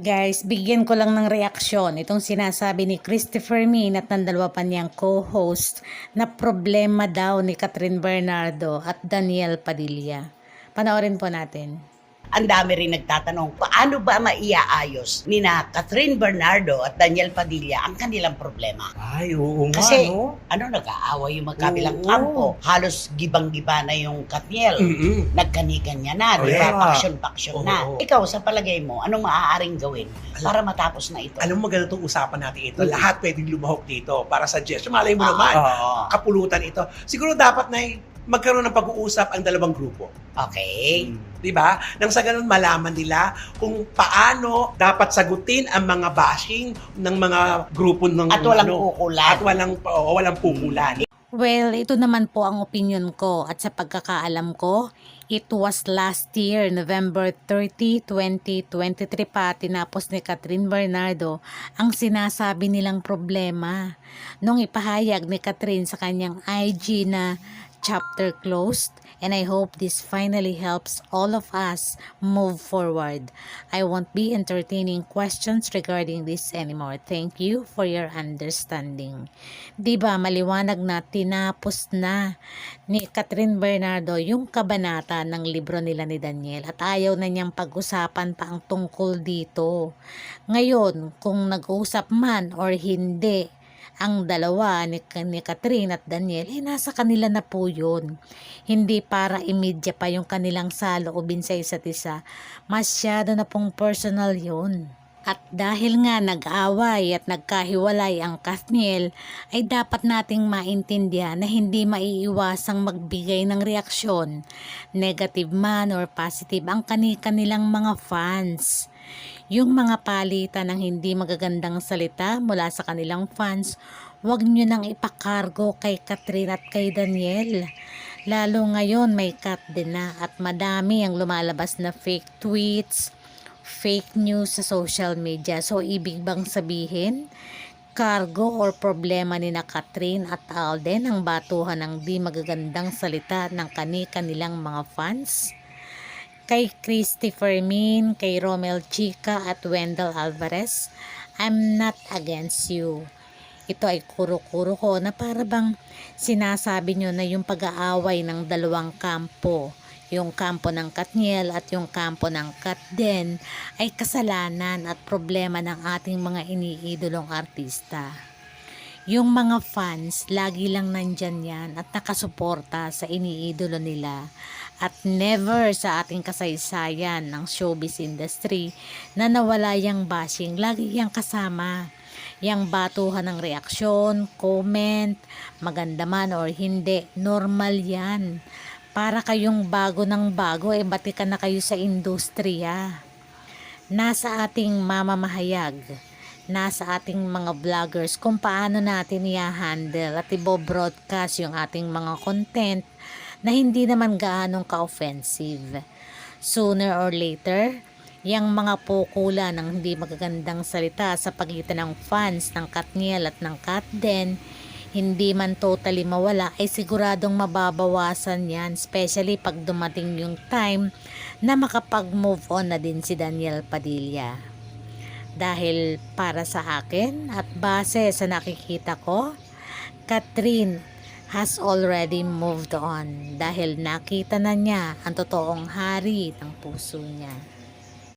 Guys, bigyan ko lang ng reaksyon itong sinasabi ni Christopher Min at ng dalawa pa niyang co-host na problema daw ni Catherine Bernardo at Daniel Padilla. Panoorin po natin. Ang dami rin nagtatanong, paano ba maiaayos ni na Catherine Bernardo at Daniel Padilla ang kanilang problema? Ay, oo nga, Kasi, no? ano, nag-aaway yung magkabilang Oo. kampo. Halos gibang-giba na yung Katniel. Mm-mm. Nagkani-kanya na, Oh, di ba? yeah. Paksyon-paksyon na. Oo. Ikaw, sa palagay mo, anong maaaring gawin para matapos na ito? Alam mo, maganda itong usapan natin ito. Lahat pwedeng lumahok dito para suggest. Malay mo Ah, naman, oo. kapulutan ito. Siguro dapat na magkaroon ng pag-uusap ang dalawang grupo. Okay. Di ba? Nang sa ganun malaman nila kung paano dapat sagutin ang mga bashing ng mga grupo ng At walang ano, kukulan. at walang oo, walang pukulan. Well, ito naman po ang opinion ko at sa pagkakaalam ko, it was last year, November 30, 2023 pa, tinapos ni Catherine Bernardo ang sinasabi nilang problema. Nung ipahayag ni Catherine sa kanyang IG na chapter closed and I hope this finally helps all of us move forward. I won't be entertaining questions regarding this anymore. Thank you for your understanding. 'Di ba maliwanag na tinapos na ni Catherine Bernardo yung kabanata ng libro nila ni Daniel at ayaw na niyang pag-usapan pa ang tungkol dito. Ngayon, kung nag-usap man or hindi, ang dalawa ni, ni Catherine at Daniel, eh nasa kanila na po yun. Hindi para imedya pa yung kanilang saloobin sa isa't isa. Masyado na pong personal yun. At dahil nga nag-away at nagkahiwalay ang Kathniel, ay dapat nating maintindihan na hindi maiiwasang magbigay ng reaksyon, negative man or positive ang kani-kanilang mga fans. Yung mga palitan ng hindi magagandang salita mula sa kanilang fans, huwag nyo nang ipakargo kay Catherine at kay Daniel. Lalo ngayon may cut din na at madami ang lumalabas na fake tweets, fake news sa social media. So, ibig bang sabihin, cargo or problema ni na Catherine at Alden ang batuhan ng di magagandang salita ng kani-kanilang mga fans? Kay Christopher Min, kay Romel Chica at Wendell Alvarez, I'm not against you. Ito ay kuro-kuro ko na para bang sinasabi nyo na yung pag-aaway ng dalawang kampo, yung kampo ng Katniel at yung kampo ng Katden ay kasalanan at problema ng ating mga iniidolong artista. Yung mga fans, lagi lang nandyan yan at nakasuporta sa iniidolo nila at never sa ating kasaysayan ng showbiz industry na nawala yung bashing, lagi yang kasama. Yang batuhan ng reaksyon, comment, maganda man or hindi, normal yan. Para kayong bago ng bago, eh batikan na kayo sa industriya. Nasa ating mamamahayag, nasa ating mga vloggers kung paano natin i-handle at i-broadcast yung ating mga content na hindi naman gaanong ka-offensive. Sooner or later, yung mga pukula ng hindi magagandang salita sa pagitan ng fans ng Katniel at ng Katden, hindi man totally mawala ay siguradong mababawasan yan especially pag dumating yung time na makapag-move on na din si Daniel Padilla. Dahil para sa akin at base sa nakikita ko, Catherine has already moved on dahil nakita na niya ang totoong hari ng puso niya.